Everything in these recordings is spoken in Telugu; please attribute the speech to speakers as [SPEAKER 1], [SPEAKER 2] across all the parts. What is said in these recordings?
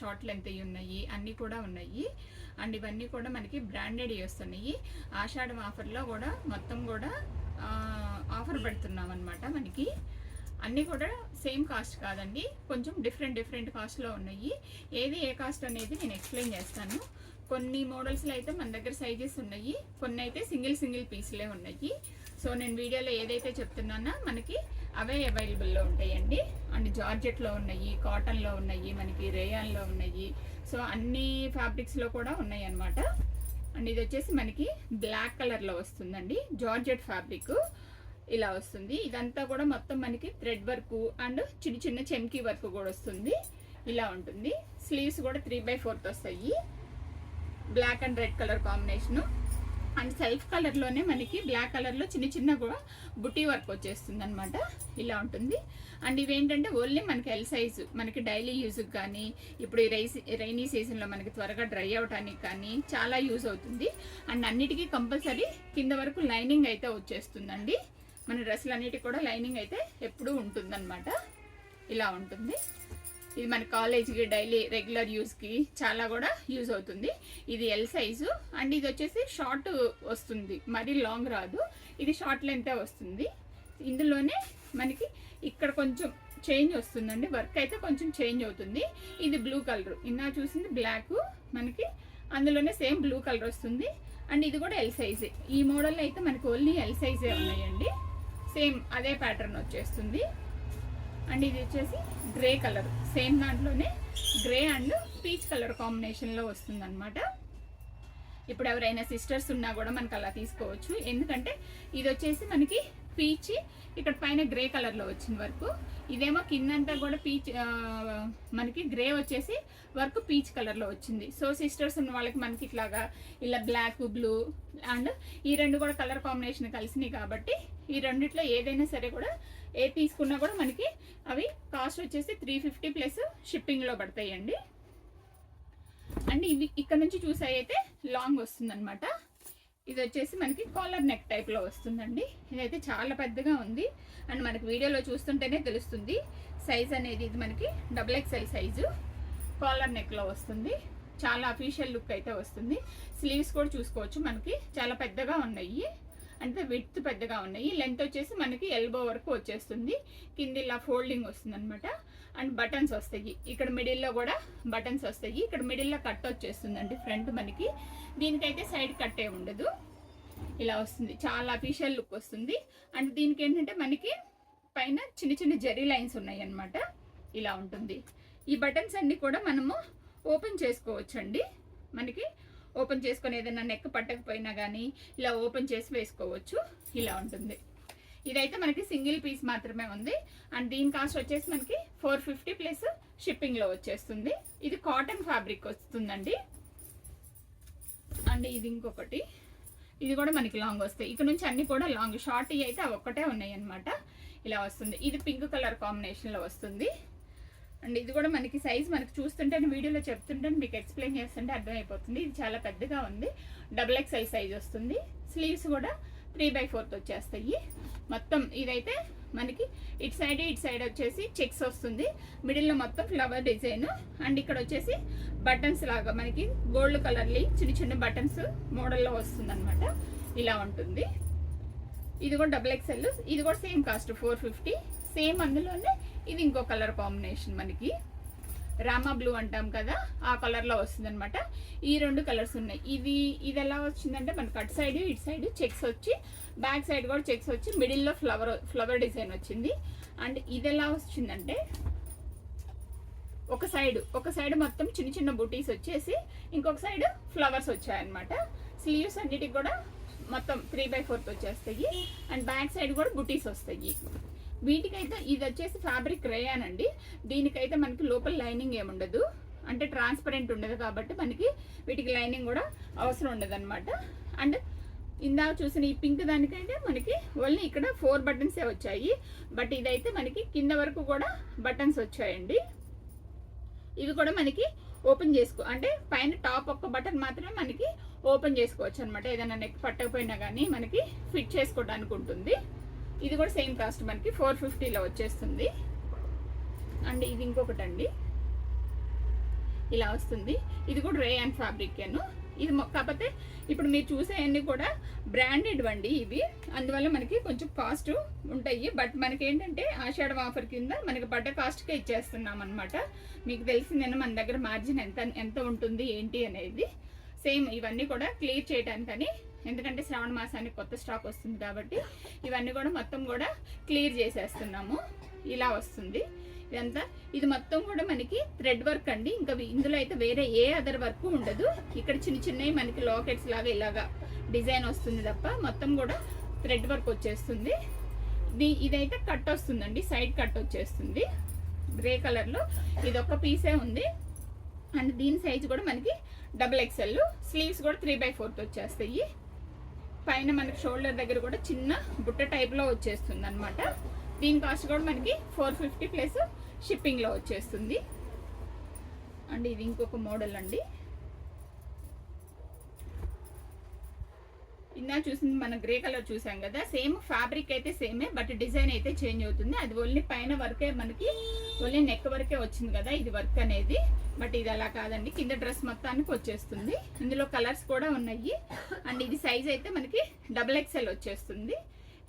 [SPEAKER 1] షార్ట్ లెంత్ ఉన్నాయి అన్నీ కూడా ఉన్నాయి. అండ్ ఇవన్నీ కూడా మనకి బ్రాండెడ్ వస్తున్నాయి. ఆషాఢం ఆఫర్లో కూడా మొత్తం కూడా ఆఫర్ పెడుతున్నాం అనమాట మనకి. అన్నీ కూడా సేమ్ కాస్ట్ కాదండి కొంచెం డిఫరెంట్ డిఫరెంట్ కాస్ట్లో ఉన్నాయి. ఏది ఏ కాస్ట్ అనేది నేను ఎక్స్ప్లెయిన్ చేస్తాను. కొన్ని మోడల్స్లో అయితే మన దగ్గర సైజెస్ ఉన్నాయి కొన్ని అయితే సింగిల్ సింగిల్ పీస్లే ఉన్నాయి. సో నేను వీడియోలో ఏదైతే చెప్తున్నానో మనకి అవే అవైలబుల్లో ఉంటాయండి. అండ్ జార్జెట్లో ఉన్నాయి కాటన్లో ఉన్నాయి మనకి రేయాన్లో ఉన్నాయి. సో అన్ని ఫ్యాబ్రిక్స్లో కూడా ఉన్నాయి అనమాట అండ్ ఇది వచ్చేసి మనకి బ్లాక్ కలర్లో వస్తుందండి. జార్జెట్ ఫ్యాబ్రిక్ ఇలా వస్తుంది. ఇదంతా కూడా మొత్తం మనకి థ్రెడ్ వర్క్ అండ్ చిన్న చిన్న చెమ్కీ వర్క్ కూడా వస్తుంది. ఇలా ఉంటుంది. స్లీవ్స్ కూడా త్రీ బై ఫోర్త్ వస్తాయి. Black and red colour combination. And self కలర్లోనే మనకి బ్లాక్ కలర్లో చిన్న చిన్న కూడా బుటీ వర్క్ వచ్చేస్తుంది అనమాట ఇలా ఉంటుంది. అండ్ ఇవేంటంటే ఓన్లీ మనకి ఎల్ సైజు మనకి డైలీ యూజ్కి కానీ ఇప్పుడు ఈ రైస్ రైనీ సీజన్లో మనకి త్వరగా డ్రై అవడానికి కానీ చాలా యూజ్ అవుతుంది. అండ్ అన్నిటికీ కంపల్సరీ కింద వరకు లైనింగ్ అయితే వచ్చేస్తుందండి. మన డ్రెస్సులు అన్నిటికీ కూడా లైనింగ్ అయితే ఎప్పుడూ ఉంటుందన్నమాట. ఇలా ఉంటుంది. ఇది మన కాలేజ్కి డైలీ రెగ్యులర్ యూస్కి చాలా కూడా యూజ్ అవుతుంది. ఇది ఎల్ సైజు అండ్ ఇది వచ్చేసి షార్ట్ వస్తుంది. మరీ లాంగ్ రాదు. ఇది షార్ట్ లెంతే వస్తుంది. ఇందులోనే మనకి ఇక్కడ కొంచెం చేంజ్ వస్తుందండి. వర్క్ అయితే కొంచెం చేంజ్ అవుతుంది. ఇది బ్లూ కలర్. ఇన్నా చూసింది బ్లాక్ మనకి. అందులోనే సేమ్ బ్లూ కలర్ వస్తుంది. అండ్ ఇది కూడా ఎల్ సైజే ఈ మోడల్ అయితే మనకి ఓన్లీ ఎల్ సైజే ఉన్నాయండి. సేమ్ అదే ప్యాటర్న్ వచ్చేస్తుంది. అండ్ ఇది వచ్చేసి గ్రే కలర్. సేమ్ దాంట్లోనే గ్రే అండ్ పీచ్ కలర్ కాంబినేషన్లో వస్తుంది అనమాట ఇప్పుడు ఎవరైనా సిస్టర్స్ ఉన్నా కూడా మనకు అలా తీసుకోవచ్చు. ఎందుకంటే ఇది వచ్చేసి మనకి పీచ్ ఇక్కడ పైన గ్రే కలర్లో వచ్చింది వరకు. ఇదేమో కిందంతా కూడా పీచ్ మనకి గ్రే వచ్చేసి వర్క్ పీచ్ కలర్లో వచ్చింది. సో సిస్టర్స్ ఉన్న వాళ్ళకి మనకి ఇట్లాగా ఇలా బ్లాక్ బ్లూ అండ్ ఈ రెండు కూడా కలర్ కాంబినేషన్ కలిసినాయి కాబట్టి ఈ రెండిట్లో ఏదైనా సరే కూడా ఏ తీసుకున్నా కూడా మనకి అవి కాస్ట్ వచ్చేసి త్రీ ఫిఫ్టీ ప్లస్ షిప్పింగ్లో పడతాయండి. అండ్ ఇవి ఇక్కడ నుంచి చూసాయి అయితే లాంగ్ వస్తుందన్నమాట. ఇది వచ్చేసి మనకి కాలర్ నెక్ టైప్లో వస్తుందండి. ఇదైతే చాలా పెద్దగా ఉంది. అండ్ మనకి వీడియోలో చూస్తుంటేనే తెలుస్తుంది. సైజ్ అనేది ఇది మనకి డబుల్ ఎక్స్ఎల్ సైజు కాలర్ నెక్లో వస్తుంది. చాలా అఫీషియల్ లుక్ అయితే వస్తుంది. స్లీవ్స్ కూడా చూసుకోవచ్చు మనకి. చాలా పెద్దగా ఉన్నాయి. అంటే విడ్త్ పెద్దగా ఉన్నాయి. లెంత్ వచ్చేసి మనకి ఎల్బో వరకు వచ్చేస్తుంది. కింద ఇలా ఫోల్డింగ్ వస్తుంది అనమాట అండ్ బటన్స్ వస్తాయి. ఇక్కడ మిడిల్లో కూడా బటన్స్ వస్తాయి. ఇక్కడ మిడిల్లో కట్ వచ్చేస్తుందండి ఫ్రంట్ మనకి. దీనికైతే సైడ్ కట్టే ఉండదు. ఇలా వస్తుంది. చాలా అఫీషియల్ లుక్ వస్తుంది. అండ్ దీనికి ఏంటంటే మనకి పైన చిన్న చిన్న జరీ లైన్స్ ఉన్నాయి అన్నమాట ఇలా ఉంటుంది. ఈ బటన్స్ అన్ని కూడా మనము ఓపెన్ చేసుకోవచ్చండి. మనకి ఓపెన్ చేసుకొని ఏదైనా నెక్ పట్టకపోయినా కానీ ఇలా ఓపెన్ చేసి వేసుకోవచ్చు. ఇలా ఉంటుంది. ఇదైతే మనకి సింగిల్ పీస్ మాత్రమే ఉంది. అండ్ దీని కాస్ట్ వచ్చేసి మనకి ఫోర్ ఫిఫ్టీ ప్లస్ షిప్పింగ్లో వచ్చేస్తుంది. ఇది కాటన్ ఫ్యాబ్రిక్ వస్తుందండి. అండ్ ఇది ఇంకొకటి. ఇది కూడా మనకి లాంగ్ వస్తాయి ఇక్కడ నుంచి అన్ని కూడా లాంగ్ షార్ట్ అయితే అవి ఒక్కటే ఉన్నాయి అనమాట ఇలా వస్తుంది. ఇది పింక్ కలర్ కాంబినేషన్లో వస్తుంది. అండ్ ఇది కూడా మనకి సైజ్ మనకి చూస్తుంటే వీడియోలో చెప్తుంటే మీకు ఎక్స్ప్లెయిన్ చేస్తుంటే అర్థమైపోతుంది. ఇది చాలా పెద్దగా ఉంది. డబుల్ ఎక్స్ఎల్ సైజ్ వస్తుంది. స్లీవ్స్ కూడా త్రీ బై ఫోర్త్ వచ్చేస్తాయి. మొత్తం ఇదైతే మనకి ఇటు సైడ్ ఇటు సైడ్ వచ్చేసి చెక్స్ వస్తుంది. మిడిల్లో మొత్తం ఫ్లవర్ డిజైన్. అండ్ ఇక్కడ వచ్చేసి బటన్స్ లాగా మనకి గోల్డ్ కలర్లీ చిన్న చిన్న బటన్స్ మోడల్లో వస్తుంది అనమాట ఇలా ఉంటుంది. ఇది కూడా డబుల్ ఎక్స్ఎల్. ఇది కూడా same cost four fifty. Same అందులోనే ఇది ఇంకో కలర్ కాంబినేషన్ మనకి. రామా బ్లూ అంటాం కదా ఆ కలర్లో వస్తుంది అనమాట ఈ రెండు కలర్స్ ఉన్నాయి. ఇది ఇది ఎలా వచ్చిందంటే మనకి అటు సైడ్ ఇటు సైడ్ చెక్స్ వచ్చి బ్యాక్ సైడ్ కూడా చెక్స్ వచ్చి మిడిల్లో ఫ్లవర్ ఫ్లవర్ డిజైన్ వచ్చింది. అండ్ ఇది ఎలా వచ్చిందంటే ఒక సైడ్ ఒక సైడ్ మొత్తం చిన్న చిన్న బుటీస్ వచ్చేసి ఇంకొక సైడ్ ఫ్లవర్స్ వచ్చాయన్నమాట. స్లీవ్స్ అన్నిటికి కూడా మొత్తం త్రీ బై ఫోర్త్ వచ్చేస్తాయి. అండ్ బ్యాక్ సైడ్ కూడా బుటీస్ వస్తాయి. వీటికైతే ఇది వచ్చేసి ఫ్యాబ్రిక్ రేయాన్ అండి దీనికైతే మనకి లోపల లైనింగ్ ఏముండదు. అంటే ట్రాన్స్పరెంట్ ఉండదు కాబట్టి మనకి వీటికి లైనింగ్ కూడా అవసరం ఉండదు అనమాట అండ్ ఇందాక చూసిన ఈ పింక్ దానికైతే మనకి ఓన్లీ ఇక్కడ ఫోర్ బటన్సే వచ్చాయి. బట్ ఇదైతే మనకి కింద వరకు కూడా బటన్స్ వచ్చాయండి. ఇవి కూడా మనకి ఓపెన్ చేసుకో అంటే పైన టాప్ ఒక్క బటన్ మాత్రమే మనకి ఓపెన్ చేసుకోవచ్చు అనమాట ఏదైనా నెక్ పట్టకపోయినా కానీ మనకి ఫిట్ చేసుకోవడానికి ఉంటుంది. ఇది కూడా సేమ్ కాస్ట్ మనకి ఫోర్ ఫిఫ్టీలో వచ్చేస్తుంది. అండ్ ఇది ఇంకొకటి అండి ఇలా వస్తుంది. ఇది కూడా రే అండ్ ఫ్యాబ్రిక్ అను ఇది కాకపోతే ఇప్పుడు మీరు చూసేవన్నీ కూడా బ్రాండెడ్ అండి ఇవి. అందువల్ల మనకి కొంచెం కాస్ట్ ఉంటాయి. బట్ మనకి ఏంటంటే ఆషాఢం ఆఫర్ కింద మనకి బట్ట కాస్ట్కే ఇచ్చేస్తున్నాం అనమాట మీకు తెలిసిందేనా మన దగ్గర మార్జిన్ ఎంత ఎంత ఉంటుంది ఏంటి అనేది. సేమ్ ఇవన్నీ కూడా క్లియర్ చేయడానికని ఎందుకంటే శ్రావణ మాసానికి కొత్త స్టాక్ వస్తుంది కాబట్టి ఇవన్నీ కూడా మొత్తం కూడా క్లియర్ చేసేస్తున్నాము. ఇలా వస్తుంది. ఇదంతా. ఇది మొత్తం కూడా మనకి థ్రెడ్ వర్క్ అండి. ఇంకా ఇందులో అయితే వేరే ఏ అదర్ వర్క్ ఉండదు. ఇక్కడ చిన్న చిన్నవి మనకి లాకెట్స్ లాగా ఇలాగా డిజైన్ వస్తుంది తప్ప మొత్తం కూడా థ్రెడ్ వర్క్ వచ్చేస్తుంది. దీ ఇదైతే కట్ వస్తుందండి. సైడ్ కట్ వచ్చేస్తుంది. గ్రే కలర్లో. ఇది ఒక పీసే ఉంది. అండ్ దీని సైజ్ కూడా మనకి డబుల్ ఎక్స్ఎల్. స్లీవ్స్ కూడా త్రీ బై ఫోర్త్ వచ్చేస్తాయి. పైన మనకి షోల్డర్ దగ్గర కూడా చిన్న బుట్ట టైప్లో వచ్చేస్తుంది అనమాట దీని కాస్ట్ కూడా మనకి ఫోర్ ఫిఫ్టీ ప్లస్ షిప్పింగ్లో వచ్చేస్తుంది. అండ్ ఇది ఇంకొక మోడల్ అండి. ఇందా చూసింది మనం గ్రే కలర్ చూసాం కదా సేమ్ ఫ్యాబ్రిక్ అయితే సేమే బట్ డిజైన్ అయితే చేంజ్ అవుతుంది. అది ఓన్లీ పైన వరకే మనకి ఓన్లీ నెక్ వరకే వచ్చింది కదా ఇది వర్క్ అనేది. బట్ ఇది అలా కాదండి కింద డ్రెస్ మొత్తానికి వచ్చేస్తుంది. ఇందులో కలర్స్ కూడా ఉన్నాయి. అండ్ ఇది సైజ్ అయితే మనకి డబుల్ ఎక్స్ఎల్ వచ్చేస్తుంది.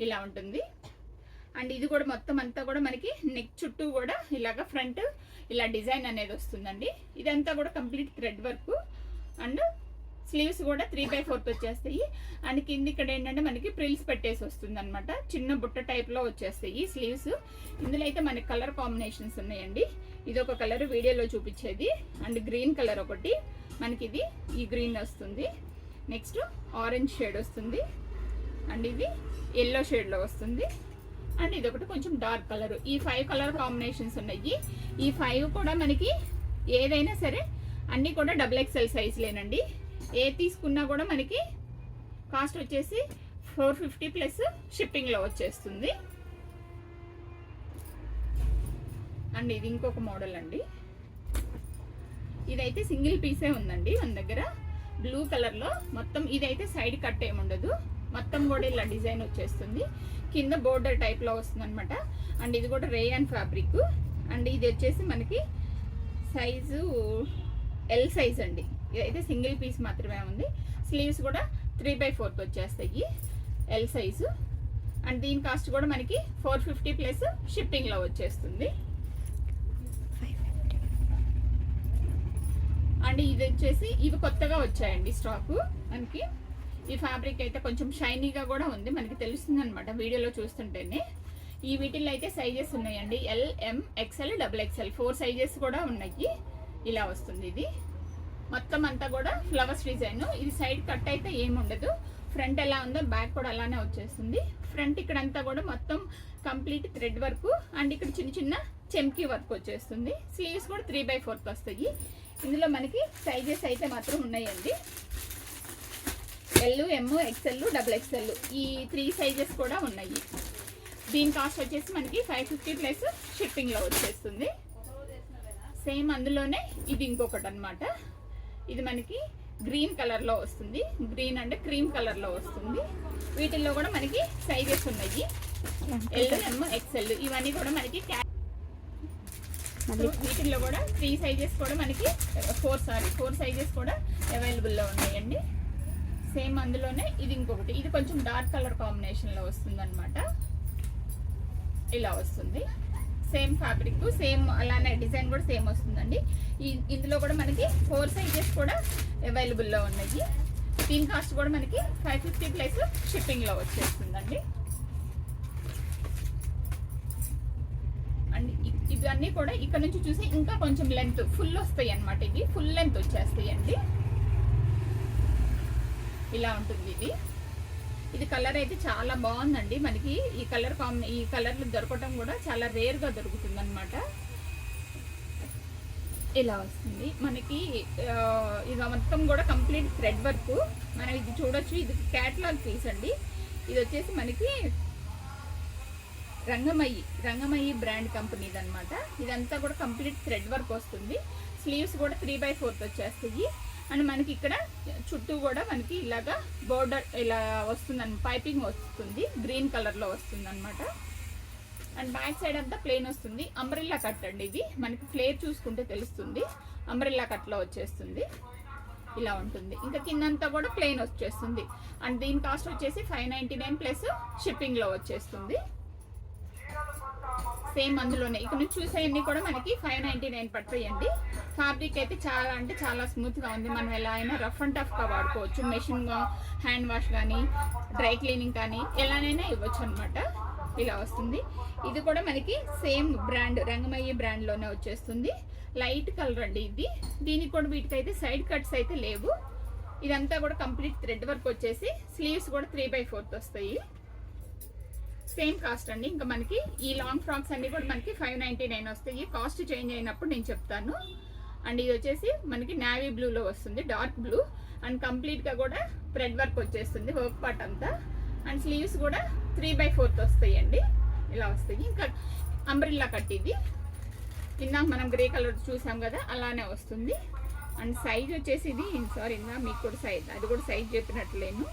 [SPEAKER 1] ఇలా ఉంటుంది. అండ్ ఇది కూడా మొత్తం అంతా కూడా మనకి నెక్ చుట్టూ కూడా ఇలాగ ఫ్రంట్ ఇలా డిజైన్ అనేది వస్తుందండి. ఇదంతా కూడా complete thread work and sleeves కూడా త్రీ బై ఫోర్త్ వచ్చేస్తాయి. అండ్ కింద ఇక్కడ ఏంటంటే మనకి ప్రిల్స్ పెట్టేసి వస్తుంది అనమాట చిన్న బుట్ట టైప్లో వచ్చేస్తాయి స్లీవ్స్ ఇందులో అయితే మనకి కలర్ కాంబినేషన్స్ ఉన్నాయండి. ఇది ఒక కలర్ వీడియోలో చూపించేది. అండ్ గ్రీన్ కలర్ ఒకటి. మనకి ఇది ఈ గ్రీన్ వస్తుంది. నెక్స్ట్ ఆరెంజ్ షేడ్ వస్తుంది. అండ్ ఇది ఎల్లో షేడ్లో వస్తుంది. అండ్ ఇది ఒకటి కొంచెం డార్క్ కలర్ ఈ ఫైవ్ కలర్ కాంబినేషన్స్ ఉన్నాయి. ఈ ఫైవ్ కూడా మనకి ఏదైనా సరే అన్నీ కూడా డబుల్ ఎక్స్ఎల్ సైజులేనండి ఏ తీసుకున్నా కూడా మనకి కాస్ట్ వచ్చేసి ఫోర్ ఫిఫ్టీ ప్లస్ షిప్పింగ్లో వచ్చేస్తుంది. అండ్ ఇది ఇంకొక మోడల్ అండి. ఇదైతే సింగిల్ పీసే ఉందండి. మన దగ్గర బ్లూ కలర్లో మొత్తం ఇదైతే సైడ్ కట్ ఏమి ఉండదు మొత్తం కూడా ఇలా డిజైన్ వచ్చేస్తుంది. కింద బోర్డర్ టైప్లో వస్తుంది అనమాట అండ్ ఇది కూడా రే అండ్ ఫ్యాబ్రిక్. అండ్ ఇది వచ్చేసి మనకి సైజు ఎల్ సైజ్ అండి. ఇదైతే సింగిల్ పీస్ మాత్రమే ఉంది. స్లీవ్స్ కూడా త్రీ బై ఫోర్త్ వచ్చేస్తాయి. ఎల్ సైజు అండ్ దీని కాస్ట్ కూడా మనకి ఫోర్ ఫిఫ్టీ ప్లస్ షిప్పింగ్లో వచ్చేస్తుంది. అండ్ ఇది వచ్చేసి ఇవి కొత్తగా వచ్చాయండి స్టాకు మనకి. ఈ ఫ్యాబ్రిక్ అయితే కొంచెం షైనీగా కూడా ఉంది. మనకి తెలుస్తుంది అనమాట వీడియోలో చూస్తుంటేనే. ఈ వీటిల్లో అయితే సైజెస్ ఉన్నాయండి. L M XL double XL four sizes కూడా ఉన్నాయి. ఇలా వస్తుంది ఇది. మొత్తం అంతా కూడా ఫ్లవర్స్ డిజైన్. ఇది సైడ్ కట్ అయితే ఏముండదు ఫ్రంట్ ఎలా ఉందో బ్యాక్ కూడా అలానే వచ్చేస్తుంది. ఫ్రంట్ ఇక్కడ అంతా కూడా మొత్తం కంప్లీట్ థ్రెడ్ వర్క్. అండ్ ఇక్కడ చిన్న చిన్న చెమ్కీ వర్క్ వచ్చేస్తుంది. స్లీవ్స్ కూడా త్రీ బై ఫోర్త్ వస్తాయి. ఇందులో మనకి సైజెస్ అయితే మాత్రం ఉన్నాయండి. L M XL double XL ఈ త్రీ సైజెస్ కూడా ఉన్నాయి. దీని కాస్ట్ వచ్చేసి మనకి ఫైవ్ ఫిఫ్టీ ప్లస్ షిప్పింగ్లో వచ్చేస్తుంది. సేమ్ అందులోనే ఇది ఇంకొకటి అన్నమాట. ఇది మనకి గ్రీన్ కలర్లో వస్తుంది. గ్రీన్ అంటే క్రీమ్ కలర్లో వస్తుంది. వీటిల్లో కూడా మనకి సైజెస్ ఉన్నాయి. ఎల్ ఎమ్ ఎక్స్ఎల్ ఇవన్నీ కూడా మనకి వీటిల్లో కూడా త్రీ సైజెస్ కూడా మనకి ఫోర్ సారీ ఫోర్ సైజెస్ కూడా అవైలబుల్లో ఉన్నాయండి. సేమ్ అందులోనే ఇది ఇంకొకటి. ఇది కొంచెం డార్క్ కలర్ కాంబినేషన్లో వస్తుంది అనమాట ఇలా వస్తుంది. సేమ్ ఫ్యాబ్రిక్ సేమ్ అలానే డిజైన్ కూడా సేమ్ వస్తుందండి. ఇందులో కూడా మనకి ఫోర్ సైజెస్ కూడా అవైలబుల్లో ఉన్నాయి. దీని కాస్ట్ కూడా మనకి ఫైవ్ ఫిఫ్టీ ప్లస్ షిప్పింగ్లో వచ్చేస్తుందండి. అండ్ ఇవన్నీ కూడా ఇక్కడ నుంచి చూసి ఇంకా కొంచెం లెంత్ ఫుల్ వస్తాయి అన్నమాట ఇవి. ఫుల్ లెంత్ వచ్చేస్తాయి ఇలా ఉంటుంది ఇది. ఇది కలర్ అయితే చాలా బాగుందండి. మనకి ఈ కలర్ కాంబి ఈ కలర్లు దొరకటం కూడా చాలా రేర్గా దొరుకుతుంది అనమాట ఇలా వస్తుంది. మనకి ఇది మొత్తం కూడా కంప్లీట్ థ్రెడ్ వర్క్. మనం ఇది చూడొచ్చు. ఇది క్యాట్లాగ్ పీస్ అండి. ఇది వచ్చేసి మనకి రంగమయ్యి రంగమయ్యి బ్రాండ్ కంపెనీది అనమాట ఇదంతా కూడా కంప్లీట్ థ్రెడ్ వర్క్ వస్తుంది. స్లీవ్స్ కూడా త్రీ బై ఫోర్త్ వచ్చేస్తాయి. అండ్ మనకి ఇక్కడ చుట్టూ కూడా మనకి ఇలాగా బోర్డర్ ఇలా వస్తుంది పైపింగ్ వస్తుంది. గ్రీన్ కలర్లో వస్తుంది అనమాట అండ్ బ్యాక్ సైడ్ అంతా ప్లెయిన్ వస్తుంది. అంబ్రెల్లా కట్ అండి ఇది. మనకి ఫ్లేర్ చూసుకుంటే తెలుస్తుంది. అంబ్రెల్లా కట్లో వచ్చేస్తుంది. ఇలా ఉంటుంది. ఇంకా కిందంతా కూడా ప్లెయిన్ వచ్చేస్తుంది. అండ్ దీని కాస్ట్ వచ్చేసి ఫైవ్ నైంటీ నైన్ ప్లస్ షిప్పింగ్లో వచ్చేస్తుంది. సేమ్ అందులోనే. ఇక్కడ నుంచి చూసేవన్నీ కూడా మనకి ఫైవ్ నైంటీ నైన్ పడతాయండి ఫ్యాబ్రిక్ అయితే చాలా అంటే చాలా స్మూత్గా ఉంది. మనం ఎలా అయినా రఫ్ అండ్ టఫ్గా వాడుకోవచ్చు. మెషిన్ హ్యాండ్ వాష్ కానీ డ్రై క్లీనింగ్ కానీ ఎలానైనా ఇవ్వచ్చు అనమాట ఇలా వస్తుంది. ఇది కూడా మనకి సేమ్ బ్రాండ్ రంగమయ్య బ్రాండ్లోనే వచ్చేస్తుంది. లైట్ కలర్ అండి ఇది. దీనికి కూడా వీటికైతే సైడ్ కట్స్ అయితే లేవు. ఇదంతా కూడా కంప్లీట్ థ్రెడ్ వర్క్ వచ్చేసి స్లీవ్స్ కూడా త్రీ బై ఫోర్త్ వస్తాయి. సేమ్ కాస్ట్ అండి. ఇంకా మనకి ఈ లాంగ్ ఫ్రాక్స్ అన్ని కూడా మనకి ఫైవ్ నైంటీ నైన్ వస్తాయి. కాస్ట్ చేంజ్ అయినప్పుడు నేను చెప్తాను. అండ్ ఇది వచ్చేసి మనకి నావీ బ్లూలో వస్తుంది డార్క్ బ్లూ అండ్ కంప్లీట్గా కూడా థ్రెడ్ వర్క్ వచ్చేస్తుంది వర్క్ పార్ట్ అంతా. అండ్ స్లీవ్స్ కూడా త్రీ బై ఫోర్త్ వస్తాయండి. ఇలా వస్తాయి. ఇంకా అంబ్రిల్లా కట్ ఇది. ఇందాక మనం గ్రే కలర్ చూసాం కదా అలానే వస్తుంది. అండ్ సైజ్ వచ్చేసి ఇది సారీ ఇందా మీకు కూడా సైజ్ అది కూడా సైజ్ చెప్పినట్లేను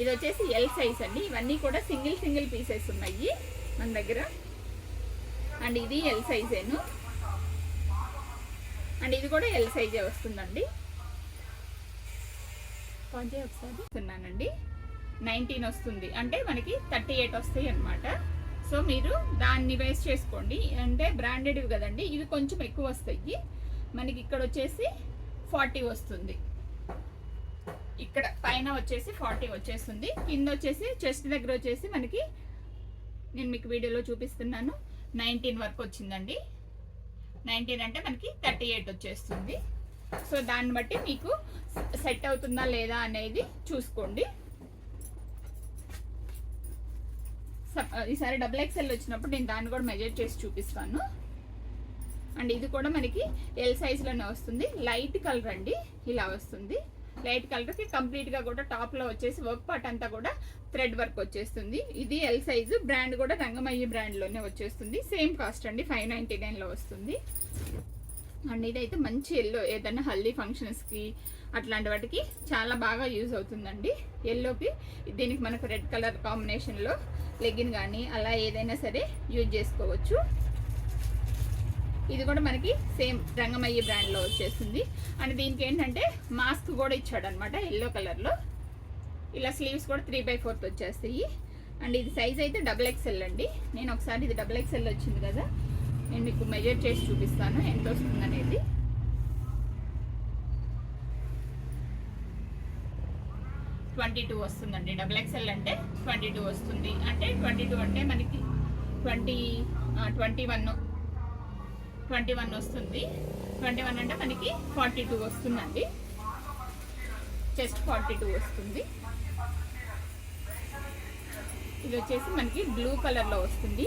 [SPEAKER 1] ఇది వచ్చేసి ఎల్ సైజ్ అండి. ఇవన్నీ కూడా సింగిల్ సింగిల్ పీసెస్ ఉన్నాయి మన దగ్గర. అండ్ ఇది ఎల్ సైజేను అండ్ ఇది కూడా ఎల్ సైజే వస్తుందండి. ఒకసారి. వస్తున్నానండి. నైన్టీన్ వస్తుంది. అంటే మనకి థర్టీ ఎయిట్ వస్తాయి అనమాట సో మీరు దాన్ని వేస్ట్ చేసుకోండి. అంటే బ్రాండెడ్వి కదండి. ఇవి కొంచెం ఎక్కువ వస్తాయి. మనకి ఇక్కడ వచ్చేసి ఫార్టీ వస్తుంది. ఇక్కడ పైన వచ్చేసి ఫార్టీ వచ్చేస్తుంది. కింద వచ్చేసి చెస్ట్ దగ్గర వచ్చేసి మనకి నేను మీకు వీడియోలో చూపిస్తున్నాను. నైన్టీన్ వరకు వచ్చిందండి. నైన్టీన్ అంటే మనకి థర్టీ ఎయిట్ వచ్చేస్తుంది. సో దాన్ని బట్టి మీకు సెట్ అవుతుందా లేదా అనేది చూసుకోండి. స- ఈసారి డబుల్ ఎక్స్ఎల్ వచ్చినప్పుడు నేను దాన్ని కూడా మెజర్ చేసి చూపిస్తాను. అండ్ ఇది కూడా మనకి ఎల్ సైజ్లోనే వస్తుంది. లైట్ కలర్ అండి. ఇలా వస్తుంది. లైట్ కలర్కి కంప్లీట్గా కూడా టాప్లో వచ్చేసి వర్క్ పార్ట్ అంతా కూడా థ్రెడ్ వర్క్ వచ్చేస్తుంది. ఇది ఎల్ సైజు బ్రాండ్ కూడా రంగమయ్యి బ్రాండ్లోనే వచ్చేస్తుంది. సేమ్ కాస్ట్ అండి ఫైవ్ నైంటీ నైన్లో వస్తుంది. అండ్ ఇదైతే మంచి ఎల్లో ఏదైనా హల్దీ ఫంక్షన్స్కి అట్లాంటి వాటికి చాలా బాగా యూజ్ అవుతుందండి. ఎల్లోకి దీనికి మనకు రెడ్ కలర్ కాంబినేషన్లో లెగిన్ కానీ అలా ఏదైనా సరే యూజ్ చేసుకోవచ్చు. ఇది కూడా మనకి సేమ్ రంగమయ్య బ్రాండ్లో వచ్చేస్తుంది అండ్ దీనికి ఏంటంటే మాస్క్ కూడా ఇచ్చాడు అనమాట ఎల్లో కలర్లో ఇలా స్లీవ్స్ కూడా త్రీ బై ఫోర్త్ వచ్చేస్తాయి. అండ్ ఇది సైజ్ అయితే డబుల్ ఎక్స్ఎల్ అండి. నేను ఒకసారి ఇది డబుల్ ఎక్స్ఎల్ వచ్చింది కదా నేను మీకు మెజర్ చేసి చూపిస్తాను ఎంత వస్తుంది అనేది. ట్వంటీ టూ వస్తుందండి డబుల్ ఎక్స్ఎల్ అంటే ట్వంటీ టూ వస్తుంది. అంటే ట్వంటీ టూ అంటే మనకి twenty twenty one twenty one వస్తుంది. ట్వంటీ వన్ అంటే మనకి ఫార్టీ టూ వస్తుందండి. చెస్ట్ ఫార్టీ టూ వస్తుంది. ఇది వచ్చేసి మనకి బ్లూ కలర్లో వస్తుంది.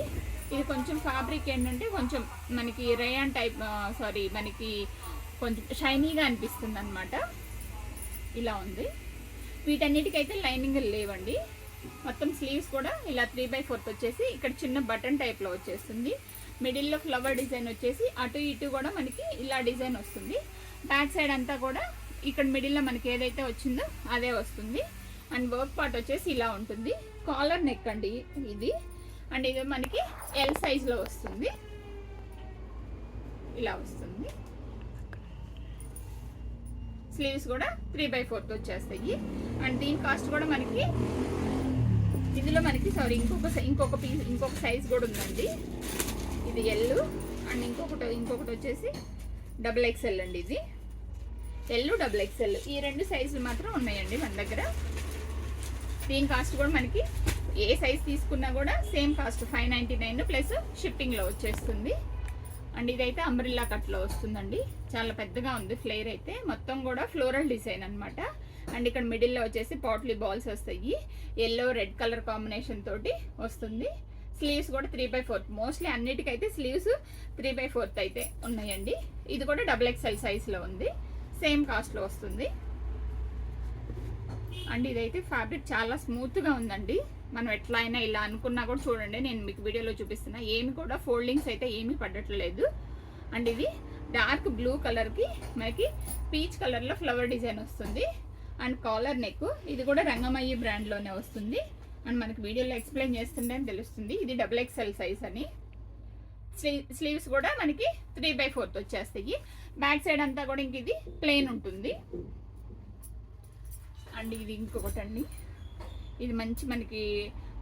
[SPEAKER 1] ఇది కొంచెం ఫ్యాబ్రిక్ ఏంటంటే కొంచెం మనకి రేయాన్ టైప్ సారీ మనకి కొంచెం షైనీగా అనిపిస్తుంది అనమాట ఇలా ఉంది. వీటన్నిటికైతే లైనింగ్ లేవండి. మొత్తం స్లీవ్స్ కూడా ఇలా త్రీ బై ఫోర్త్ వచ్చేసి ఇక్కడ చిన్న బటన్ టైప్లో వచ్చేస్తుంది. మిడిల్లో ఫ్లవర్ డిజైన్ వచ్చేసి అటు ఇటు కూడా మనకి ఇలా డిజైన్ వస్తుంది. బ్యాక్ సైడ్ అంతా కూడా ఇక్కడ మిడిల్లో మనకి ఏదైతే వచ్చిందో అదే వస్తుంది. అండ్ వర్క్ పార్ట్ వచ్చేసి ఇలా ఉంటుంది. కాలర్ నెక్ అండి ఇది. అండ్ ఇది మనకి ఎల్ సైజ్లో వస్తుంది. ఇలా వస్తుంది. స్లీవ్స్ కూడా త్రీ బై ఫోర్త్ వచ్చేస్తాయి. అండ్ దీని కాస్ట్ కూడా మనకి ఇందులో మనకి సారీ ఇంకొక సై- ఇంకొక పీస్ ఇంకొక సైజ్ కూడా ఉందండి. ఇది ఎల్ అండ్ ఇంకొకటి ఇంకొకటి వచ్చేసి డబుల్ ఎక్స్ఎల్ అండి ఇది. ఎల్లు డబుల్ ఎక్స్ఎల్ ఈ రెండు సైజులు మాత్రం ఉన్నాయండి మన దగ్గర. దీని కాస్ట్ కూడా మనకి ఏ సైజ్ తీసుకున్నా కూడా same cost five ninety nine plus షిప్పింగ్లో వచ్చేస్తుంది. అండ్ ఇదైతే అంబ్రిల్లా కట్లో వస్తుందండి. చాలా పెద్దగా ఉంది ఫ్లేర్ అయితే. మొత్తం కూడా ఫ్లోరల్ డిజైన్ అనమాట అండ్ ఇక్కడ మిడిల్లో వచ్చేసి పాట్లీ బాల్స్ వస్తాయి. ఎల్లో రెడ్ కలర్ కాంబినేషన్ తోటి వస్తుంది. స్లీవ్స్ కూడా త్రీ బై ఫోర్త్ మోస్ట్లీ అన్నిటికైతే స్లీవ్స్ త్రీ బై ఫోర్త్ అయితే ఉన్నాయండి. ఇది కూడా డబుల్ ఎక్స్ఎల్ సైజ్లో ఉంది. సేమ్ కాస్ట్లో వస్తుంది. అండ్ ఇదైతే ఫ్యాబ్రిక్ చాలా స్మూత్గా ఉందండి. మనం ఎట్లా అయినా ఇలా అనుకున్నా కూడా చూడండి నేను మీకు వీడియోలో చూపిస్తున్నా. ఏమి కూడా ఫోల్డింగ్స్ అయితే ఏమీ పడట్లేదు. అండ్ ఇది డార్క్ బ్లూ కలర్కి మనకి పీచ్ కలర్లో ఫ్లవర్ డిజైన్ వస్తుంది. అండ్ కాలర్ నెక్ ఇది కూడా రంగమయ్యి బ్రాండ్లోనే వస్తుంది. అండ్ మనకి వీడియోలో ఎక్స్ప్లెయిన్ చేస్తుంటే తెలుస్తుంది. ఇది డబుల్ ఎక్స్ఎల్ సైజ్ అని. స్లీవ్ స్లీవ్స్ కూడా మనకి త్రీ బై ఫోర్త్ వచ్చేస్తాయి. బ్యాక్ సైడ్ అంతా కూడా ఇంక ఇది ప్లెయిన్ ఉంటుంది. అండ్ ఇది ఇంకొకటి అండి. ఇది మంచి మనకి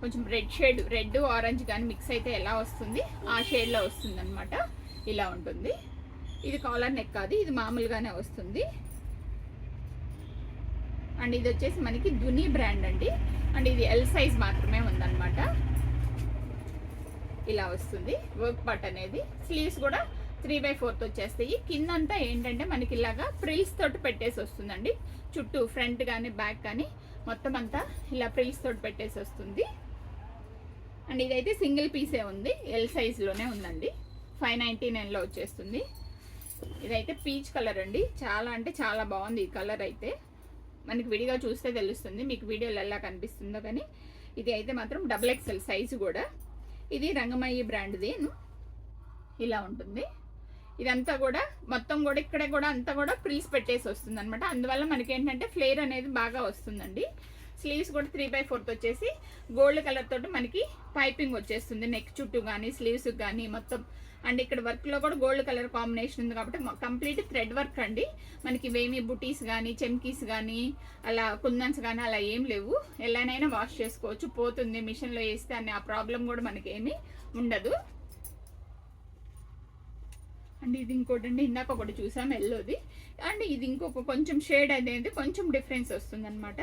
[SPEAKER 1] కొంచెం రెడ్ షేడ్ రెడ్ ఆరెంజ్ కానీ మిక్స్ అయితే ఎలా వస్తుంది? ఆ షేడ్లో వస్తుంది అనమాట ఇలా ఉంటుంది. ఇది కాలర్ నెక్ కాదు ఇది మామూలుగానే వస్తుంది. అండ్ ఇది వచ్చేసి మనకి దుని బ్రాండ్ అండి. అండ్ ఇది ఎల్ సైజ్ మాత్రమే ఉందన్నమాట. ఇలా వస్తుంది. వర్క్ పార్ట్ అనేది. స్లీవ్స్ కూడా త్రీ బై ఫోర్త్ వచ్చేస్తాయి. కింద అంతా ఏంటంటే మనకి ఇలాగా ఫ్రిల్స్ తోటి పెట్టేసి వస్తుందండి. చుట్టూ ఫ్రంట్ కానీ బ్యాక్ కానీ మొత్తం అంతా ఇలా ఫ్రిల్స్ తోటి పెట్టేసి వస్తుంది. అండ్ ఇదైతే సింగిల్ పీసే ఉంది. ఎల్ సైజ్లోనే ఉందండి. ఫైవ్ నైంటీ నైన్లో వచ్చేస్తుంది. ఇదైతే పీచ్ కలర్ అండి. చాలా అంటే చాలా బాగుంది ఈ కలర్ అయితే. మనకి విడిగా చూస్తే తెలుస్తుంది. మీకు వీడియోలో ఎలా కనిపిస్తుందో కానీ ఇది అయితే మాత్రం డబుల్ ఎక్స్ఎల్ సైజు కూడా. ఇది రంగమయ్యి బ్రాండ్ది ఇలా ఉంటుంది. ఇదంతా కూడా మొత్తం కూడా ఇక్కడ కూడా అంతా కూడా ప్రీస్ పెట్టేసి వస్తుంది అనమాట అందువల్ల మనకి ఏంటంటే ఫ్లేర్ అనేది బాగా వస్తుందండి. స్లీవ్స్ కూడా త్రీ బై ఫోర్త్ వచ్చేసి గోల్డ్ కలర్ తోటి మనకి పైపింగ్ వచ్చేస్తుంది. నెక్ చుట్టూ కానీ స్లీవ్స్ కానీ మొత్తం అండ్ ఇక్కడ వర్క్లో కూడా గోల్డ్ కలర్ కాంబినేషన్ ఉంది కాబట్టి కంప్లీట్ థ్రెడ్ వర్క్ అండి. మనకి వేమి బుటీస్ కానీ చెమ్కీస్ కానీ అలా కుందన్స్ కానీ అలా ఏం లేవు. ఎలానైనా వాష్ చేసుకోవచ్చు. పోతుంది మిషన్లో వేస్తే అనే ఆ ప్రాబ్లం కూడా మనకి ఏమీ ఉండదు. అండ్ ఇది ఇంకోటి అండి ఇందాక ఒకటి చూసాం ఎల్లోది అండ్ ఇది ఇంకొక కొంచెం షేడ్ అనేది కొంచెం డిఫరెన్స్ వస్తుంది అనమాట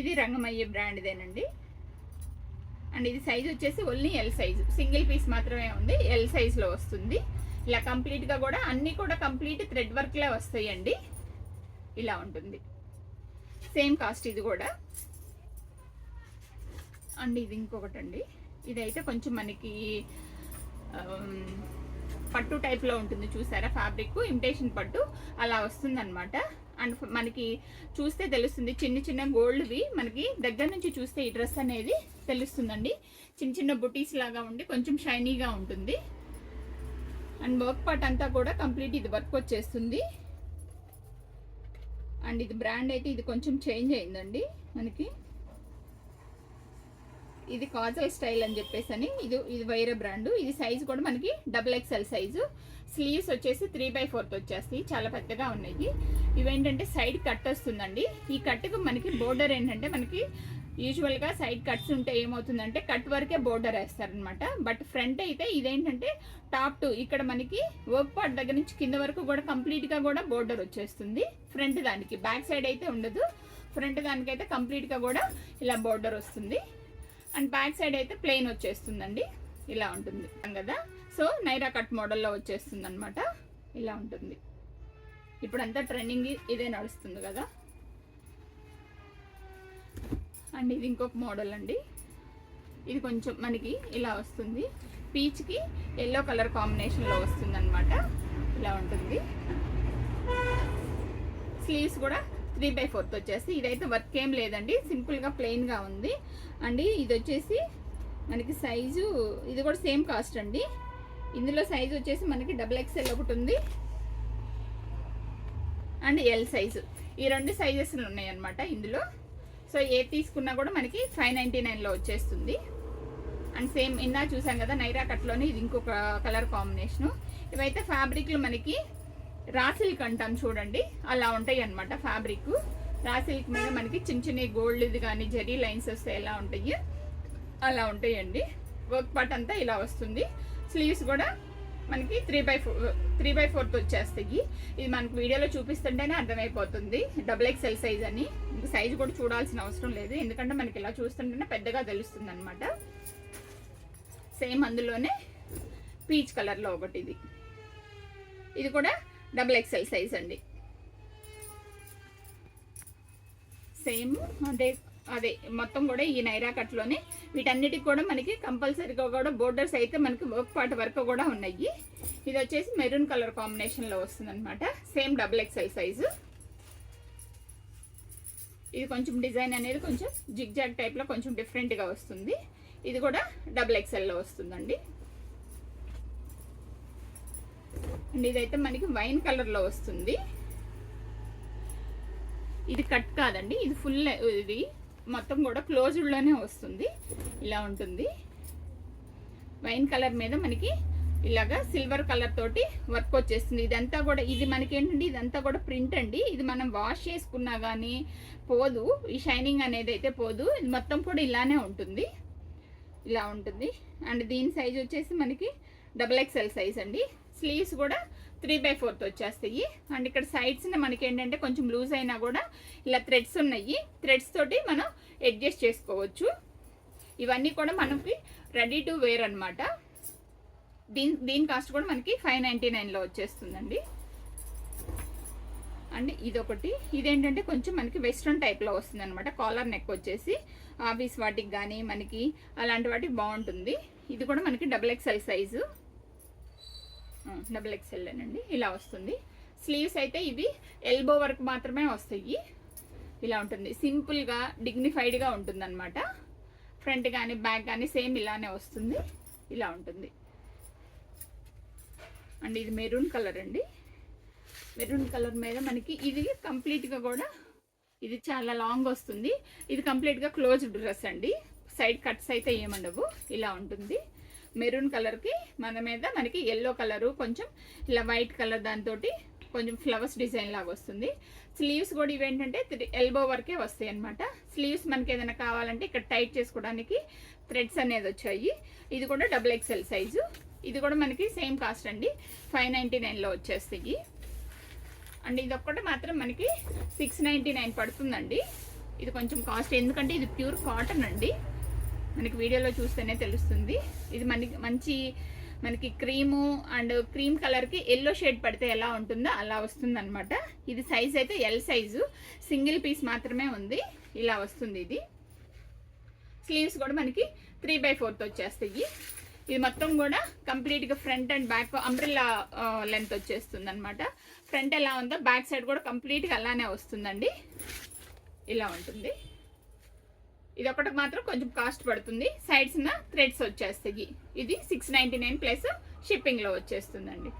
[SPEAKER 1] ఇది రంగమయ్యే బ్రాండ్దేనండి అండ్ ఇది సైజ్ వచ్చేసి only L size single piece మాత్రమే ఉంది. ఎల్ సైజ్లో వస్తుంది. ఇలా కంప్లీట్గా కూడా అన్నీ కూడా కంప్లీట్ థ్రెడ్ వర్క్లే వస్తాయండి. ఇలా ఉంటుంది. సేమ్ కాస్ట్ ఇది కూడా. అండ్ ఇది ఇంకొకటి అండి ఇదైతే కొంచెం మనకి um, పట్టు టైప్లో ఉంటుంది చూసారా? ఫ్యాబ్రిక్ ఇమిటేషన్ పట్టు అలా వస్తుందన్నమాట. అండ్ మనకి చూస్తే తెలుస్తుంది చిన్న చిన్న గోల్డ్వి మనకి దగ్గర నుంచి చూస్తే ఈ డ్రెస్ అనేది తెలుస్తుందండి. చిన్న చిన్న బుటీస్ లాగా ఉండి కొంచెం షైనీగా ఉంటుంది. అండ్ వర్క్ పార్ట్ అంతా కూడా కంప్లీట్ ఇది వర్క్ వచ్చేస్తుంది. అండ్ ఇది బ్రాండ్ అయితే ఇది కొంచెం చేంజ్ అయిందండి మనకి. ఇది కాజల్ స్టైల్ అని చెప్పేసి అని ఇది ఇది వేరే బ్రాండ్. ఇది సైజు కూడా మనకి డబుల్ ఎక్స్ఎల్ సైజు. స్లీవ్స్ వచ్చేసి త్రీ బై ఫోర్త్ వచ్చేస్తాయి. చాలా పెద్దగా ఉన్నాయి. ఇవేంటంటే సైడ్ కట్ వస్తుందండి. ఈ కట్కు మనకి బోర్డర్ ఏంటంటే మనకి యూజువల్గా సైడ్ కట్స్ ఉంటే ఏమవుతుందంటే కట్ వరకే బోర్డర్ వేస్తారనమాట బట్ ఫ్రంట్ అయితే ఇదేంటంటే టాప్ టు. ఇక్కడ మనకి వర్క్ పార్ట్ దగ్గర నుంచి కింద వరకు కూడా కంప్లీట్గా కూడా బోర్డర్ వచ్చేస్తుంది. ఫ్రంట్ దానికి. బ్యాక్ సైడ్ అయితే ఉండదు. ఫ్రంట్ దానికైతే కంప్లీట్గా కూడా ఇలా బోర్డర్ వస్తుంది. అండ్ బ్యాక్ సైడ్ అయితే ప్లెయిన్ వచ్చేస్తుందండి. ఇలా ఉంటుంది. కదా? సో నైరా కట్ మోడల్లో వచ్చేస్తుంది అనమాట ఇలా ఉంటుంది. ఇప్పుడు అంతా ట్రెండింగ్ ఇదే నడుస్తుంది కదా? అండ్ ఇది ఇంకొక మోడల్ అండి. ఇది కొంచెం మనకి ఇలా వస్తుంది. పీచ్కి ఎల్లో కలర్ కాంబినేషన్లో వస్తుంది అనమాట ఇలా ఉంటుంది. స్లీవ్స్ కూడా త్రీ బై ఫోర్త్ వచ్చేసి ఇదైతే వర్క్ ఏం లేదండి సింపుల్గా ప్లెయిన్గా ఉంది. అండి ఇది వచ్చేసి మనకి సైజు ఇది కూడా సేమ్ కాస్ట్ అండి. ఇందులో సైజు వచ్చేసి మనకి డబుల్ ఎక్స్ఎల్ ఒకటి ఉంది. And L size. ఈ రెండు సైజెస్లు ఉన్నాయన్నమాట ఇందులో. సో ఏ తీసుకున్నా కూడా మనకి ఫైవ్ నైంటీ నైన్లో వచ్చేస్తుంది. అండ్ సేమ్ ఇందా చూసాం కదా నైరా కట్లోనే ఇది ఇంకొక కలర్ కాంబినేషను. ఇవైతే ఫ్యాబ్రిక్లు మనకి రాసిల్క్ అంటాం చూడండి. అలా ఉంటాయి అన్నమాట ఫ్యాబ్రిక్ రాసిల్క్ మీద మనకి చిన్న చిన్న గోల్డ్ది కానీ జరీ లైన్స్ వస్తే ఎలా ఉంటాయి? అలా ఉంటాయండి. వర్క్ పార్ట్ అంతా ఇలా వస్తుంది. స్లీవ్స్ కూడా మనకి three by four three by fourth వచ్చేస్తాయి. ఇది మనకు వీడియోలో చూపిస్తుంటేనే అర్థమైపోతుంది. డబుల్ ఎక్స్ఎల్ సైజ్ అని. సైజ్ కూడా చూడాల్సిన అవసరం లేదు. ఎందుకంటే మనకి ఇలా చూస్తుంటేనే పెద్దగా తెలుస్తుంది అనమాట సేమ్ అందులోనే పీచ్ కలర్లో ఒకటి ఇది ఇది కూడా డబుల్ ఎక్స్ఎల్ సైజ్ అండి. సేమ్ అదే అదే మొత్తం కూడా ఈ నైరా కట్లోనే. వీటన్నిటికి కూడా మనకి కంపల్సరీగా కూడా బోర్డర్స్ అయితే మనకి వర్క్ పార్ట్ వరకు కూడా ఉన్నాయి. ఇది వచ్చేసి మెరూన్ కలర్ కాంబినేషన్లో వస్తుందన్నమాట. Same double XL size. ఇది కొంచెం డిజైన్ అనేది కొంచెం జిగ్ జాగ్ టైప్లో కొంచెం డిఫరెంట్గా వస్తుంది. ఇది కూడా డబుల్ ఎక్స్ఎల్లో వస్తుందండి. అండ్ ఇదైతే మనకి వైన్ కలర్లో వస్తుంది. ఇది కట్ కాదండి ఇది ఫుల్ ఇది మొత్తం కూడా క్లోజ్డ్లోనే వస్తుంది ఇలా ఉంటుంది. వైన్ కలర్ మీద మనకి ఇలాగా సిల్వర్ కలర్ తోటి వర్క్ వచ్చేస్తుంది. ఇదంతా కూడా ఇది మనకి ఏంటంటే ఇదంతా కూడా ప్రింట్ అండి. ఇది మనం వాష్ చేసుకున్నా కానీ పోదు ఈ షైనింగ్ అనేది అయితే పోదు. ఇది మొత్తం కూడా ఇలానే ఉంటుంది. ఇలా ఉంటుంది. అండ్ దీని సైజ్ వచ్చేసి మనకి డబల్ ఎక్స్ఎల్ సైజ్ అండి. స్లీవ్స్ కూడా త్రీ బై ఫోర్త్ వచ్చేస్తాయి. అండ్ ఇక్కడ సైడ్స్ మనకి ఏంటంటే కొంచెం లూజ్ అయినా కూడా ఇలా థ్రెడ్స్ ఉన్నాయి. థ్రెడ్స్ తోటి మనం అడ్జస్ట్ చేసుకోవచ్చు. ఇవన్నీ కూడా మనకి రెడీ టు వేర్ అనమాట దీని దీని కాస్ట్ కూడా మనకి ఫైవ్ నైంటీ నైన్లో వచ్చేస్తుందండి. అండ్ ఇదొకటి. ఇదేంటంటే కొంచెం మనకి వెస్ట్రన్ టైప్లో వస్తుంది అనమాట కాలర్ నెక్ వచ్చేసి ఆఫీస్ వాటికి కానీ మనకి అలాంటి వాటికి బాగుంటుంది. ఇది కూడా మనకి double XL size double XL అండి ఇలా వస్తుంది. స్లీవ్స్ అయితే ఇవి ఎల్బో వరకు మాత్రమే వస్తాయి. ఇలా ఉంటుంది. సింపుల్గా డిగ్నిఫైడ్గా ఉంటుంది అనమాట ఫ్రంట్ కానీ బ్యాక్ కానీ సేమ్ ఇలానే వస్తుంది. ఇలా ఉంటుంది. అండ్ ఇది మెరూన్ కలర్ అండి. మెరూన్ కలర్ మీద మనకి ఇది కంప్లీట్గా కూడా ఇది చాలా లాంగ్ వస్తుంది. ఇది కంప్లీట్గా క్లోజ్డ్ డ్రెస్ అండి. సైడ్ కట్స్ అయితే ఏమండవు ఇలా ఉంటుంది. మెరూన్ కలర్కి మన మీద మనకి ఎల్లో కలరు కొంచెం ఇలా వైట్ కలర్ దాంతో కొంచెం ఫ్లవర్స్ డిజైన్ లాగా వస్తుంది. స్లీవ్స్ కూడా ఇవేంటంటే ఎల్బో వరకే వస్తాయి అనమాట స్లీవ్స్ మనకి ఏదైనా కావాలంటే ఇక్కడ టైట్ చేసుకోవడానికి థ్రెడ్స్ అనేది వచ్చాయి. ఇది కూడా డబుల్ ఎక్స్ఎల్ సైజు ఇది కూడా మనకి సేమ్ కాస్ట్ అండి. ఫైవ్ నైంటీ నైన్లో వచ్చేస్తాయి. అండ్ ఇది ఒక్కటి మాత్రం మనకి సిక్స్ నైంటీ నైన్ పడుతుందండి. ఇది కొంచెం కాస్ట్ ఎందుకంటే ఇది ప్యూర్ కాటన్ అండి. మనకి వీడియోలో చూస్తేనే తెలుస్తుంది. ఇది మనకి మంచి మనకి క్రీము అండ్ క్రీమ్ కలర్కి ఎల్లో షేడ్ పడితే ఎలా ఉంటుందో అలా వస్తుంది అనమాట ఇది సైజ్ అయితే ఎల్ సైజు సింగిల్ పీస్ మాత్రమే ఉంది. ఇలా వస్తుంది ఇది. స్లీవ్స్ కూడా మనకి త్రీ బై ఫోర్త్ వచ్చేస్తాయి. ఇది మొత్తం కూడా కంప్లీట్గా front and back umbrella length వచ్చేస్తుంది అనమాట ఫ్రంట్ ఎలా ఉందో బ్యాక్ సైడ్ కూడా కంప్లీట్గా అలానే వస్తుందండి. ఇలా ఉంటుంది. ఇది ఒకటి మాత్రం కొంచెం కాస్ట్ పడుతుంది. సైడ్స్న థ్రెడ్స్ వచ్చేస్తాయి. ఇది సిక్స్ నైంటీ నైన్ ప్లస్ షిప్పింగ్లో వచ్చేస్తుందండి.